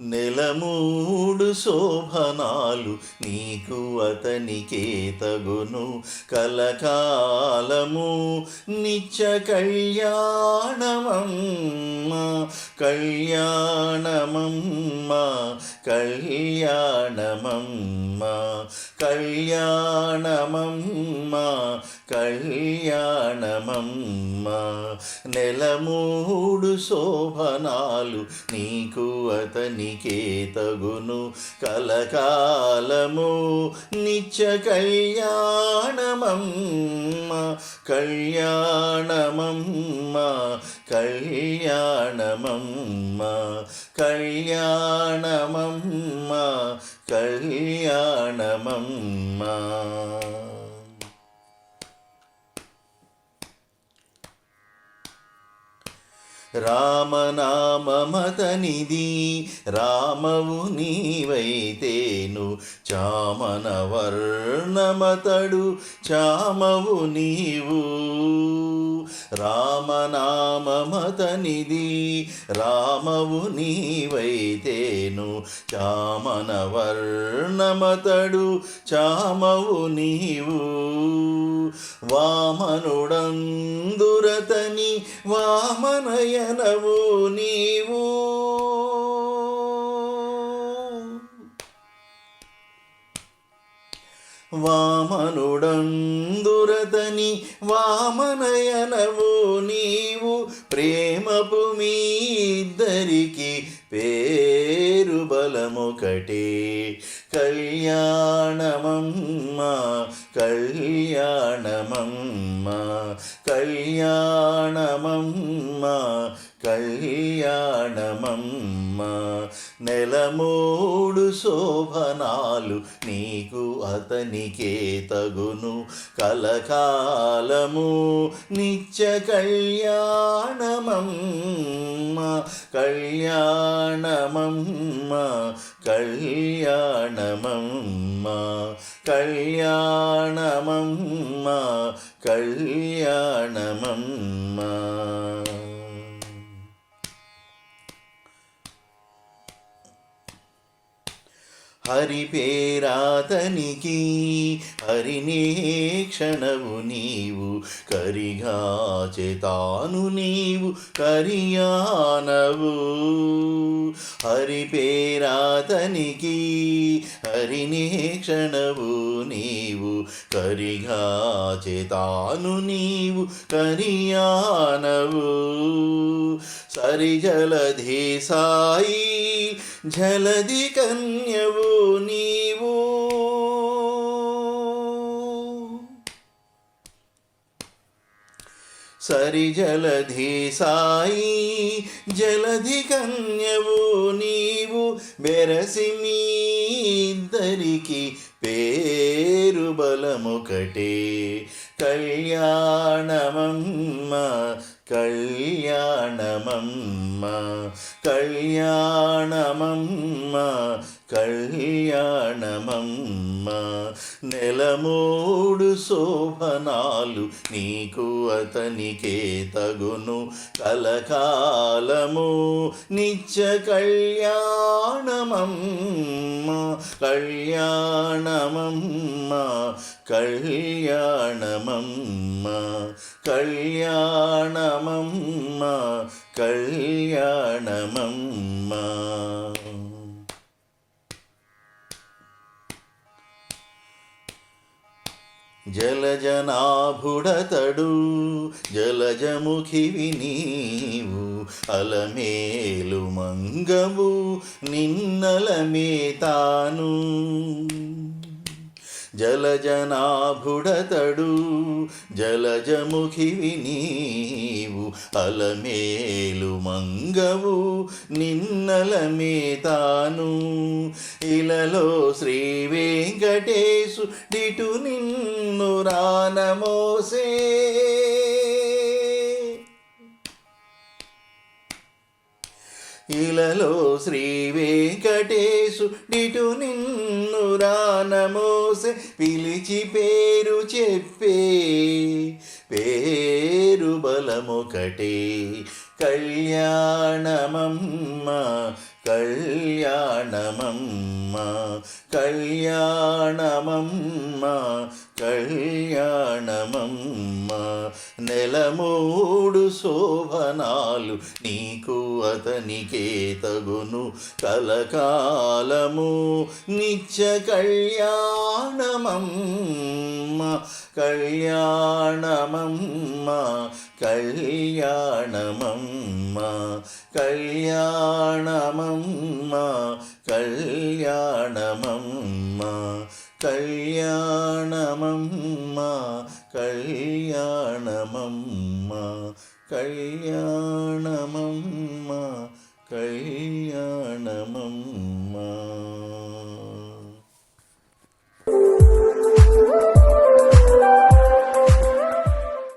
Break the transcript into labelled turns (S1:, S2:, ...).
S1: నెలమూడు శోభనాలు నీకు అతనికే తగును. కలకాలము నిత్య కళ్యాణమమ్మ కళ్యాణమమ్మ కళ్యాణమమ్మ. కళ్యాణమమ్మ కళ్యాణమమ్మ. నెలమూడు శోభనాలు నీకు అతనికే తగును. కలకాలము నిత్య కళ్యాణమమ్మ కళ్యాణమమ్మ. కళ్యాణమమ్మ కళ్యాణమమ్మ కళ్యాణమమ్మ రామనామమతనిది రామవు నీవైతేను చామన వర్ణమతడు చామవు నీవు. రామనామమతనిది రామవు నీవైతేను చామన వర్ణమతడు చామవు నీవు. వామనుడందురతని వామనయ వామనయనవు నీవు. వామనుడందురతని వామనయనవు నీవు. ప్రేమపు మీ ఇద్దరికి పేరు బలమొకటే. కళ్యాణ కళ్యాణమమ్మ కళ్యాణమమ్మ నెల మూడు శోభనాలు నీకు అతనికే తగును. కలకాలము నిత్య కళ్యాణమమ్మ కళ్యాణమమ్మ కళ్యాణమమ్మ కళ్యాణమమ్మ కళ్యాణమమ్మ. హరి పేరాతనికి హరినే క్షణవు నీవు కరిగా చేతాను నీవు కరియానవు. హరి పేరాతనికి హరినే క్షణవు నీవు కరిగా చేతాను నీవు కరియానవు. సరి జలధి సాయి జలధి కన్యవు. సరి జలధి సాయి జలధి కన్యవు నీవు బెరసి మీ ఇద్దరికి పేరు బలముకటే. కళ్యాణమమ్మ కళ్యాణమమ్మ కళ్యాణమమ్మ కళ్యాణమమ్మ. నెలమూడు శోభనాలు నీకు అతనికే తగును. కలకాలము నిత్య కళ్యాణమమ్మ కళ్యాణమమ్మ కళ్యాణమమ్మ కళ్యాణమమ్మ కళ్యాణమమ్మ. జలజనాభుడతడు. జలజముఖివి నీవు అలమేలు మంగవు నిన్నలమే తాను. జలజనాభుడతడు జలజముఖివి నీవు అలమేలు మంగవు నిన్నలమే తాను. ఇలలో శ్రీ వెంకటేశు డిటు నిన్ను రానమోసే ఇలలో శ్రీ వెంకటేశు డిటు నిన్ను రానమోసే పిలిచి పేరు చెప్పే పేరు బలమొకటే. కళ్యాణమమ్మ కళ్యాణమమ్మ కళ్యాణమమ్మ కళ్యాణమమ్మ. నెలమూడు శోభనాలు నీకు అతనికే తగును. కలకాలము నిత్య కళ్యాణమమ్మ. കല്യാണമമ്മ കല്യാണമമ്മ കല്യാണമമ്മ കല്യാണമമ്മ കല്യാണമമ്മ കല്യാണമമ്മ കല്യാണമമ്മ കല്യാണ